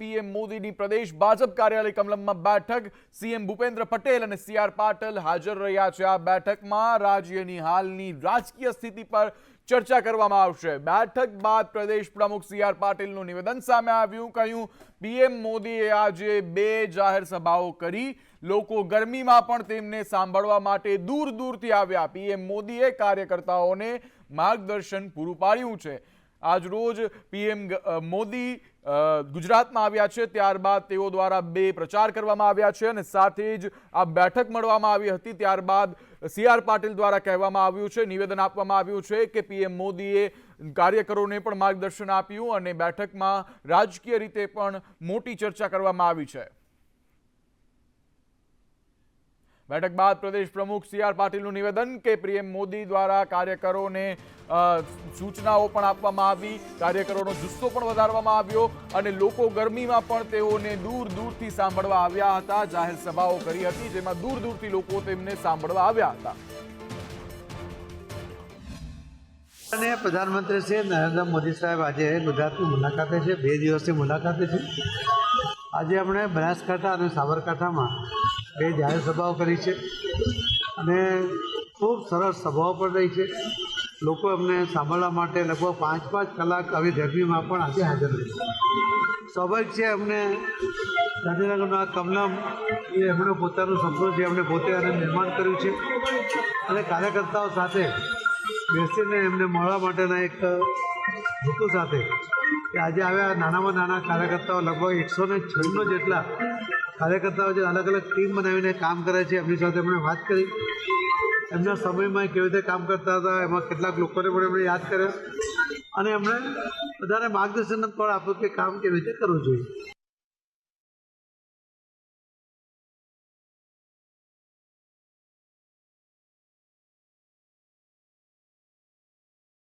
PM મોદીની પ્રદેશ ભાજપ કાર્યાલય કમલમમાં બેઠક. સીએમ ભૂપેન્દ્ર પટેલ અને સીઆર પાટલ હાજર રહ્યા છે. આ બેઠકમાં રાજ્યની હાલની રાજકીય સ્થિતિ પર ચર્ચા કરવામાં આવશે. બેઠક બાદ પ્રદેશ પ્રમુખ સીઆર પાટીલનું નિવેદન સામે આવ્યું. કહ્યું, પીએમ મોદીએ આજે બે જાહેર સભાઓ કરી. લોકો ગરમીમાં પણ તેમને સાંભળવા માટે દૂર દૂરથી આવ્યા. પીએમ મોદીએ કાર્યકર્તાઓને માર્ગદર્શન પૂરું પાડ્યું છે. આજ રોજ પીએમ મોદી ગુજરાતમાં આવ્યા છે, ત્યારબાદ તેઓ દ્વારા બે પ્રચાર કરવામાં આવ્યા છે અને સાથે જ આ બેઠક મળવામાં આવી હતી. ત્યારબાદ સી આર પાટીલ દ્વારા કહેવામાં આવ્યું છે, નિવેદન આપવામાં આવ્યું છે કે પીએમ મોદીએ કાર્યકરોને પણ માર્ગદર્શન આપ્યું અને બેઠકમાં રાજકીય રીતે પણ મોટી ચર્ચા કરવામાં આવી છે. બેઠક બાદ પ્રદેશ પ્રમુખ સી આર પાટીલનું નિવેદન કે પીએમ મોદી દ્વારા કાર્યકરોને સૂચનાઓ પણ આપવામાં આવી, કાર્યકરોનો જુસ્સો પણ વધારવામાં આવ્યો અને લોકો ગરમીમાં પણ તેઓને દૂર દૂરથી સાંભળવા આવ્યા હતા, જાહેર સભાઓ કરી હતી, જેમાં દૂર દૂરથી લોકો તેમને સાંભળવા આવ્યા હતા. અને પ્રધાનમંત્રી શ્રી નરેન્દ્ર મોદી સાહેબ આજે ગુજરાતની મુલાકાતે છે, બે દિવસની મુલાકાતે છે. આજે આપણે બનાસકાંઠા અને સાબરકાંઠામાં બે જાહેર સભાઓ કરી છે અને ખૂબ સરસ સભાઓ પણ રહી છે. લોકો એમને સાંભળવા માટે લગભગ પાંચ પાંચ કલાક આવી ગરમીમાં પણ આજે હાજર રહી સ્વાભાવિક છે એમને ગાંધીનગરના કમલમ એ એમણે પોતાનું સપનું છે, એમણે પોતે આને નિર્માણ કર્યું છે અને કાર્યકર્તાઓ સાથે બેસીને એમને મળવા માટેના એક હેતુ સાથે, કે આજે આવ્યા નાનામાં નાના કાર્યકર્તાઓ લગભગ એકસો ને છન્નું જેટલા કાર્યકર્તાઓ જે અલગ અલગ ટીમ બનાવીને કામ કરે છે, એમની સાથે એમણે વાત કરી. એમના સમયમાં કેવી રીતે કામ કરતા હતા, એમાં કેટલાક લોકોને પણ એમણે યાદ કર્યા. અને એમણે બધાને માર્ગદર્શન પણ આપ્યું કે કામ કેવી રીતે કરવું જોઈએ.